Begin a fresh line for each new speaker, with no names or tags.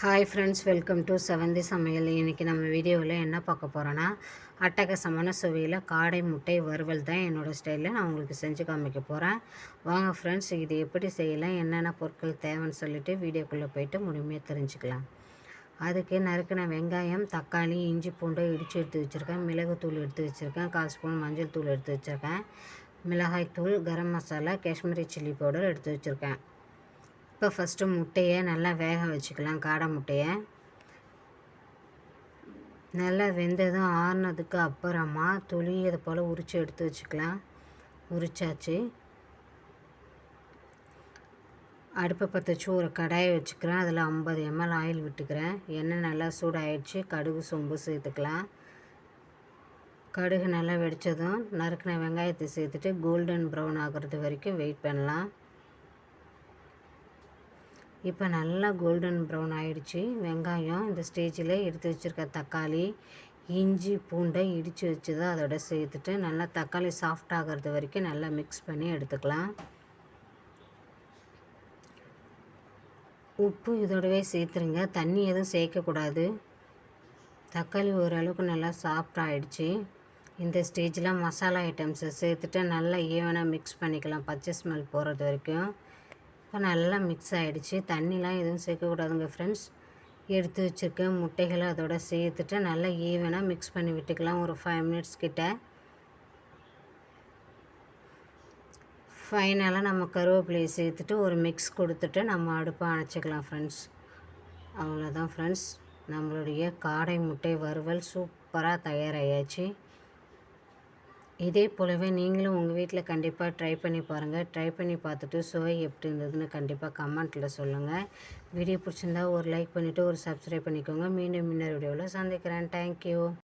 Hi friends welcome to செவந்தி சமையல். இன்றைக்கி நம்ம வீடியோவில் என்ன பார்க்க போகிறோன்னா அட்டகசமான சுவையில் காடை முட்டை வறுவல் தான் என்னோடய ஸ்டைலில் நான் உங்களுக்கு செஞ்சு காமிக்க போகிறேன் வாங்க ஃப்ரெண்ட்ஸ் இது எப்படி செய்யலாம் என்னென்ன பொருட்கள் தேவைன்னு சொல்லிவிட்டு வீடியோக்குள்ளே போயிட்டு முழுமையாக தெரிஞ்சுக்கலாம். அதுக்கு நறுக்கின வெங்காயம் தக்காளி இஞ்சி பூண்டு இடித்து எடுத்து வச்சுருக்கேன். மிளகுத்தூள் எடுத்து வச்சுருக்கேன். கால் ஸ்பூன் மஞ்சள் தூள் எடுத்து வச்சுருக்கேன். மிளகாய் தூள் கரம் மசாலா காஷ்மீரி சில்லி பவுடர் எடுத்து வச்சுருக்கேன். இப்போ ஃபஸ்ட்டு முட்டையை நல்லா வேக வச்சுக்கலாம் காடை முட்டையை. நல்லா வெந்ததும் ஆறுனதுக்கு அப்புறமா துளி இதை போல் உரித்து எடுத்து வச்சுக்கலாம். உரிச்சாச்சு. அடுப்பை பற்ற வச்சு ஒரு கடாயை வச்சுக்கிறேன். அதில் ஐம்பது எம்எல் ஆயில் விட்டுக்கிறேன். எண்ணெய் நல்லா சூடாயிடுச்சு. கடுகு சொம்பு சேர்த்துக்கலாம். கடுகு நல்லா வெடித்ததும் நறுக்கின வெங்காயத்தை சேர்த்துட்டு கோல்டன் ப்ரௌன் ஆகிறது வரைக்கும் வெயிட் பண்ணலாம். இப்போ நல்லா கோல்டன் ப்ரௌன் ஆகிடுச்சி வெங்காயம் இந்த ஸ்டேஜில் எடுத்து வச்சுருக்க தக்காளி இஞ்சி பூண்டை இடித்து வச்சு தான் அதோட சேர்த்துட்டு நல்லா தக்காளி சாஃப்ட் ஆகிறது வரைக்கும் நல்லா மிக்ஸ் பண்ணி எடுத்துக்கலாம். உப்பு இதோடவே சேர்த்துருங்க. தண்ணி எதுவும் சேர்க்கக்கூடாது. தக்காளி ஓரளவுக்கு நல்லா சாஃப்ட் ஆகிடுச்சி இந்த ஸ்டேஜில் மசாலா ஐட்டம்ஸை சேர்த்துட்டு நல்லா ஈவனாக மிக்ஸ் பண்ணிக்கலாம். பச்சை ஸ்மெல் போகிறது வரைக்கும். இப்போ நல்லா மிக்ஸ் ஆகிடுச்சு தண்ணிலாம் எதுவும் சேர்க்கக்கூடாதுங்க ஃப்ரெண்ட்ஸ் எடுத்து வச்சுருக்க முட்டைகளை அதோட சேர்த்துட்டு நல்லா ஈவனாக மிக்ஸ் பண்ணி விட்டுக்கலாம். ஒரு ஃபைவ் மினிட்ஸ் கிட்ட. ஃபைனலாக நம்ம கருவேப்பிலையை சேர்த்துட்டு ஒரு மிக்ஸ் கொடுத்துட்டு நம்ம அடுப்பை அணைச்சிக்கலாம் ஃப்ரெண்ட்ஸ் அவ்வளோதான் ஃப்ரெண்ட்ஸ் நம்மளுடைய காடை முட்டை வறுவல் சூப்பராக தயாராகியாச்சு இதே போலவே நீங்களும் உங்கள் வீட்டில் கண்டிப்பாக ட்ரை பண்ணி பாருங்கள் ட்ரை பண்ணி பார்த்துட்டு சுவை எப்படி இருந்ததுன்னு கண்டிப்பாக கமெண்ட்டில் சொல்லுங்கள் வீடியோ பிடிச்சிருந்தா ஒரு லைக் பண்ணிவிட்டு ஒரு சப்ஸ்கிரைப் பண்ணிக்கோங்க. மீண்டும் இன்னொரு வீடியோவில் சந்திக்கிறேன். தேங்க்யூ